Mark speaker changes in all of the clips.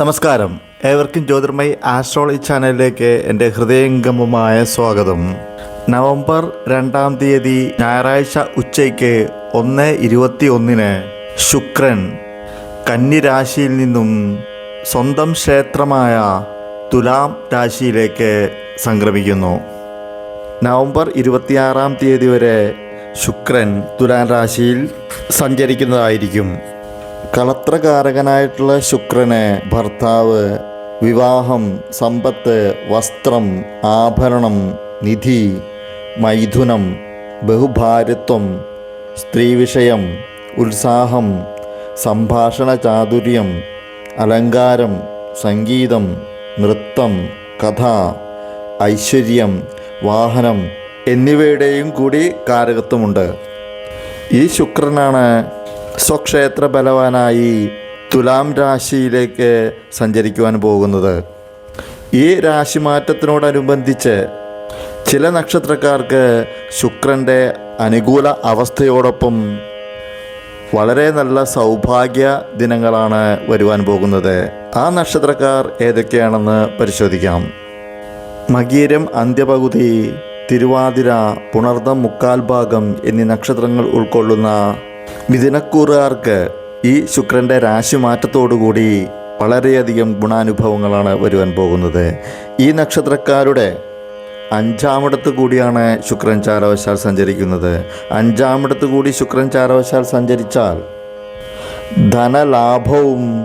Speaker 1: നമസ്കാരം. ഏവർക്കും ജ്യോതിർമയി ആസ്ട്രോളജി ചാനലിലേക്ക് എന്റെ ഹൃദയംഗമമായ സ്വാഗതം. നവംബർ രണ്ടാം തീയതി ഞായറാഴ്ച ഉച്ചയ്ക്ക് ഒന്ന് ഇരുപത്തി ഒന്നിന് ശുക്രൻ കന്നിരാശിയിൽ നിന്നും സ്വന്തം ക്ഷേത്രമായ തുലാം രാശിയിലേക്ക് സംക്രമിക്കുന്നു. നവംബർ ഇരുപത്തിയാറാം തീയതി വരെ ശുക്രൻ തുലാം രാശിയിൽ സഞ്ചരിക്കുന്നതായിരിക്കും. കളത്രകാരകനായിട്ടുള്ള ശുക്രനെ ഭർത്താവ് വിവാഹം സമ്പത്ത് വസ്ത്രം ആഭരണം നിധി മൈഥുനം ബഹുഭാരത്വം സ്ത്രീവിഷയം ഉത്സാഹം സംഭാഷണ ചാതുര്യം അലങ്കാരം സംഗീതം നൃത്തം കഥ ഐശ്വര്യം വാഹനം എന്നിവയുടെയും കൂടി കാരകത്വമുണ്ട്. ഈ ശുക്രനാണ് സ്വക്ഷേത്ര ബലവാനായി തുലാം രാശിയിലേക്ക് സഞ്ചരിക്കുവാൻ പോകുന്നത്. ഈ രാശിമാറ്റത്തിനോടനുബന്ധിച്ച് ചില നക്ഷത്രക്കാർക്ക് ശുക്രന്റെ അനുകൂല അവസ്ഥയോടൊപ്പം വളരെ നല്ല സൗഭാഗ്യ ദിനങ്ങളാണ് വരുവാൻ പോകുന്നത്. ആ നക്ഷത്രക്കാർ ഏതൊക്കെയാണെന്ന് പരിശോധിക്കാം. മകീരം അന്ത്യപകുതി തിരുവാതിര പുണർദം മുക്കാൽ ഭാഗം എന്നീ നക്ഷത്രങ്ങൾ ഉൾക്കൊള്ളുന്ന മിഥുനക്കൂറുകാർക്ക് ഈ ശുക്രന്റെ രാശിമാറ്റത്തോടുകൂടി വളരെയധികം ഗുണാനുഭവങ്ങളാണ് വരുവാൻ പോകുന്നത്. ഈ നക്ഷത്രക്കാരുടെ അഞ്ചാമിടത്ത് കൂടിയാണ് ശുക്രൻ ചാരവശാൽ സഞ്ചരിക്കുന്നത്. അഞ്ചാമിടത്ത് കൂടി ശുക്രൻ ചാരവശാൽ സഞ്ചരിച്ചാൽ ധനലാഭവും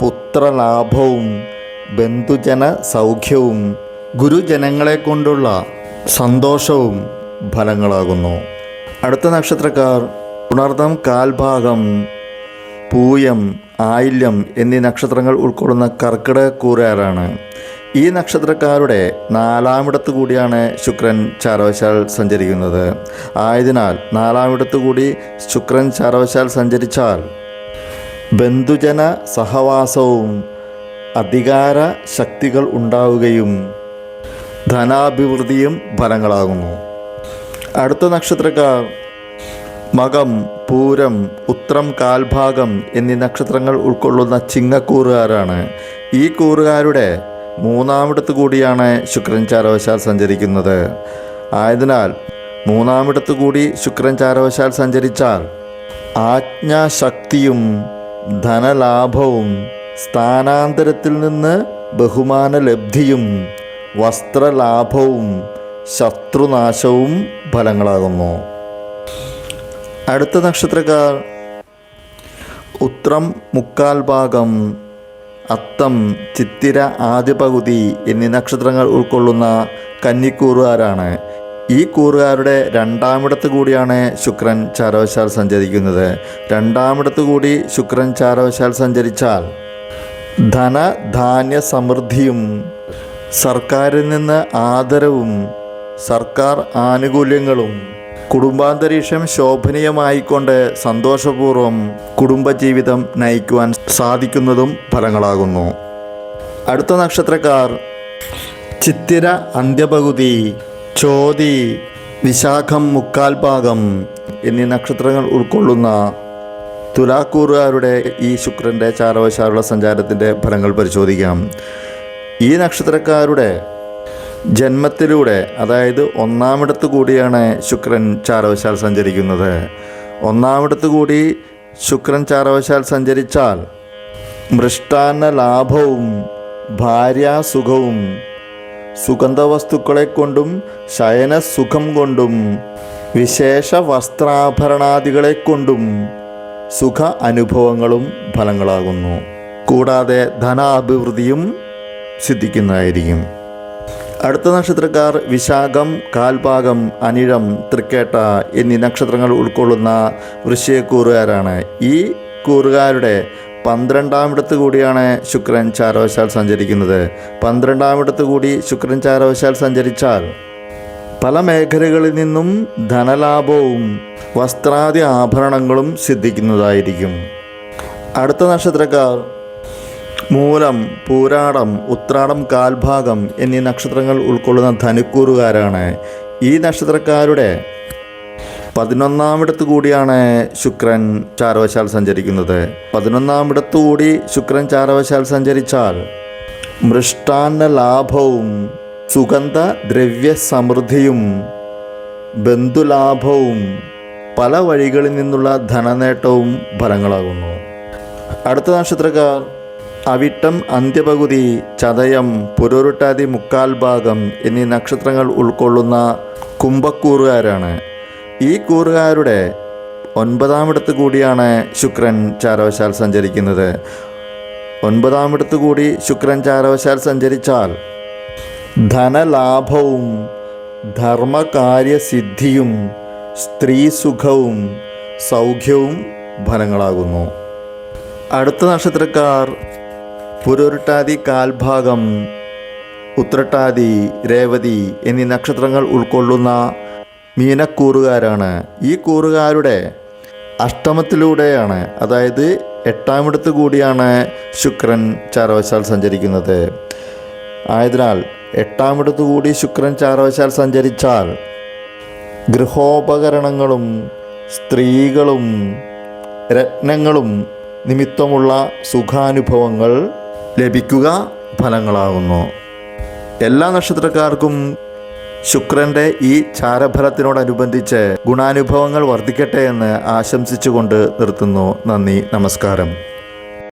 Speaker 1: പുത്രലാഭവും ബന്ധുജന സൗഖ്യവും ഗുരുജനങ്ങളെ കൊണ്ടുള്ള സന്തോഷവും ഫലങ്ങളാകുന്നു. അടുത്ത നക്ഷത്രക്കാർ പുണർദം കാൽഭാഗം പൂയം ആയില്യം എന്നീ നക്ഷത്രങ്ങൾ ഉൾക്കൊള്ളുന്ന കർക്കിടകൂറുകാരാണ് ഈ നക്ഷത്രക്കാരുടെ നാലാമിടത്ത് കൂടിയാണ് ശുക്രൻ ചാരവശാൽ സഞ്ചരിക്കുന്നത്. ആയതിനാൽ നാലാമിടത്ത് കൂടി ശുക്രൻ ചാരവശാൽ സഞ്ചരിച്ചാൽ ബന്ധുജന സഹവാസവും അധികാര ശക്തികൾ ഉണ്ടാവുകയും ധനാഭിവൃദ്ധിയും ഫലങ്ങളാകുന്നു. അടുത്ത നക്ഷത്രക്കാർ മകം പൂരം ഉത്രം കാൽഭാഗം എന്നീ നക്ഷത്രങ്ങൾ ഉൾക്കൊള്ളുന്ന ചിങ്ങക്കൂറുകാരാണ്. ഈ കൂറുകാരുടെ മൂന്നാമിടത്ത് കൂടിയാണ് ശുക്രൻ ചാരവശാൽ സഞ്ചരിക്കുന്നത്. ആയതിനാൽ മൂന്നാമിടത്ത് കൂടി ശുക്രൻ ചാരവശാൽ സഞ്ചരിച്ചാൽ ആജ്ഞാശക്തിയും ധനലാഭവും സ്ഥാനാന്തരത്തിൽ നിന്ന് ബഹുമാന ലബ്ധിയും വസ്ത്രലാഭവും ശത്രുനാശവും ഫലങ്ങളാകുന്നു. അടുത്ത നക്ഷത്രക്കാർ. ഉത്രം മുക്കാൽ ഭാഗം അത്തം ചിത്തിര ആദ്യ പകുതി എന്നീ നക്ഷത്രങ്ങൾ ഉൾക്കൊള്ളുന്ന കന്നിക്കൂറുകാരാണ്. ഈ കൂറുകാരുടെ രണ്ടാമിടത്ത് കൂടിയാണ് ശുക്രൻ ചാരവശാൽ സഞ്ചരിക്കുന്നത്. രണ്ടാമിടത്ത് കൂടി ശുക്രൻ ചാരവശാൽ സഞ്ചരിച്ചാൽ ധനധാന്യ സമൃദ്ധിയും സർക്കാരിൽ നിന്ന് ആദരവും സർക്കാർ ആനുകൂല്യങ്ങളും കുടുംബാന്തരീക്ഷം ശോഭനീയമായിക്കൊണ്ട് സന്തോഷപൂർവം കുടുംബജീവിതം നയിക്കുവാൻ സാധിക്കുന്നതും ഫലങ്ങളാകുന്നു. അടുത്ത നക്ഷത്രക്കാർ ചിത്തിര അന്ത്യപകുതി ചോതി വിശാഖം മുക്കാൽ ഭാഗം എന്നീ നക്ഷത്രങ്ങൾ ഉൾക്കൊള്ളുന്ന തുലാക്കൂറുകാരുടെ ഈ ശുക്രന്റെ ചാരവശാലുള്ള സഞ്ചാരത്തിന്റെ ഫലങ്ങൾ പരിശോധിക്കാം. ഈ നക്ഷത്രക്കാരുടെ ജന്മത്തിലൂടെ അതായത് ഒന്നാമിടത്ത് കൂടിയാണ് ശുക്രൻ ചാരവശാൽ സഞ്ചരിക്കുന്നത്. ഒന്നാമിടത്ത് കൂടി ശുക്രൻ ചാരവശാൽ സഞ്ചരിച്ചാൽ മൃഷ്ടാന്ന ലാഭവും ഭാര്യാസുഖവും സുഗന്ധവസ്തുക്കളെ കൊണ്ടും ശയനസുഖം കൊണ്ടും വിശേഷ വസ്ത്രാഭരണാദികളെ കൊണ്ടും സുഖ അനുഭവങ്ങളും ഫലങ്ങളാകുന്നു. കൂടാതെ ധനാഭിവൃദ്ധിയും സിദ്ധിക്കുന്നതായിരിക്കും. അടുത്ത നക്ഷത്രക്കാർ വിശാഖം കാൽഭാഗം അനിഴം തൃക്കേട്ട എന്നീ നക്ഷത്രങ്ങൾ ഉൾക്കൊള്ളുന്ന വൃശ്ചയക്കൂറുകാരാണ് ഈ കൂറുകാരുടെ പന്ത്രണ്ടാമിടത്ത് കൂടിയാണ് ശുക്രൻ ചാരവശാൽ സഞ്ചരിക്കുന്നത്. പന്ത്രണ്ടാമിടത്ത് കൂടി ശുക്രൻ ചാരവശാൽ സഞ്ചരിച്ചാൽ പല മേഖലകളിൽ നിന്നും ധനലാഭവും വസ്ത്രാദി ആഭരണങ്ങളും സിദ്ധിക്കുന്നതായിരിക്കും. അടുത്ത നക്ഷത്രക്കാർ മൂലം പൂരാടം ഉത്രാടം കാൽഭാഗം എന്നീ നക്ഷത്രങ്ങൾ ഉൾക്കൊള്ളുന്ന ധനുക്കൂറുകാരാണ്. ഈ നക്ഷത്രക്കാരുടെ പതിനൊന്നാമിടത്ത് കൂടിയാണ് ശുക്രൻ ചാരവശാൽ സഞ്ചരിക്കുന്നത്. പതിനൊന്നാമിടത്തു കൂടി ശുക്രൻ ചാരവശാൽ സഞ്ചരിച്ചാൽ മൃഷ്ടാന്ന ലാഭവും സുഗന്ധ ദ്രവ്യ സമൃദ്ധിയും ബന്ധുലാഭവും പല വഴികളിൽ നിന്നുള്ള ധനനേട്ടവും ഫലങ്ങളാകുന്നു. അടുത്ത നക്ഷത്രക്കാർ അവിട്ടം അന്ത്യപകുതി ചതയം പുരോരുട്ടാതി മുക്കാൽ ഭാഗം എന്നീ നക്ഷത്രങ്ങൾ ഉൾക്കൊള്ളുന്ന കുംഭക്കൂറുകാരാണ്. ഈ കൂറുകാരുടെ ഒൻപതാമിടത്ത് കൂടിയാണ് ശുക്രൻ ചാരവശാൽ സഞ്ചരിക്കുന്നത്. ഒൻപതാമിടത്ത് കൂടി ശുക്രൻ ചാരവശാൽ സഞ്ചരിച്ചാൽ ധനലാഭവും ധർമ്മകാര്യസിദ്ധിയും സ്ത്രീസുഖവും സൗഖ്യവും ഫലങ്ങളാകുന്നു. അടുത്ത നക്ഷത്രക്കാർ പുരുരുട്ടാതി കാൽഭാഗം ഉത്രട്ടാതി രേവതി എന്നീ നക്ഷത്രങ്ങൾ ഉൾക്കൊള്ളുന്ന മീനക്കൂറുകാരാണ്. ഈ കൂറുകാരുടെ അഷ്ടമത്തിലൂടെയാണ് അതായത് എട്ടാമിടത്ത് കൂടിയാണ് ശുക്രൻ ചാരവശാൽ സഞ്ചരിക്കുന്നത്. ആയതിനാൽ എട്ടാമിടത്ത് കൂടി ശുക്രൻ ചാരവശാൽ സഞ്ചരിച്ചാൽ ഗൃഹോപകരണങ്ങളും സ്ത്രീകളും രത്നങ്ങളും നിമിത്തമുള്ള സുഖാനുഭവങ്ങൾ ലഭിക്കുക ഫലങ്ങളാകുന്നു. എല്ലാ നക്ഷത്രക്കാർക്കും ശുക്രന്റെ ഈ ചാരഫലത്തിനോടനുബന്ധിച്ച് ഗുണാനുഭവങ്ങൾ വർദ്ധിക്കട്ടെ എന്ന് ആശംസിച്ചുകൊണ്ട് നിർത്തുന്നു. നന്ദി നമസ്കാരം.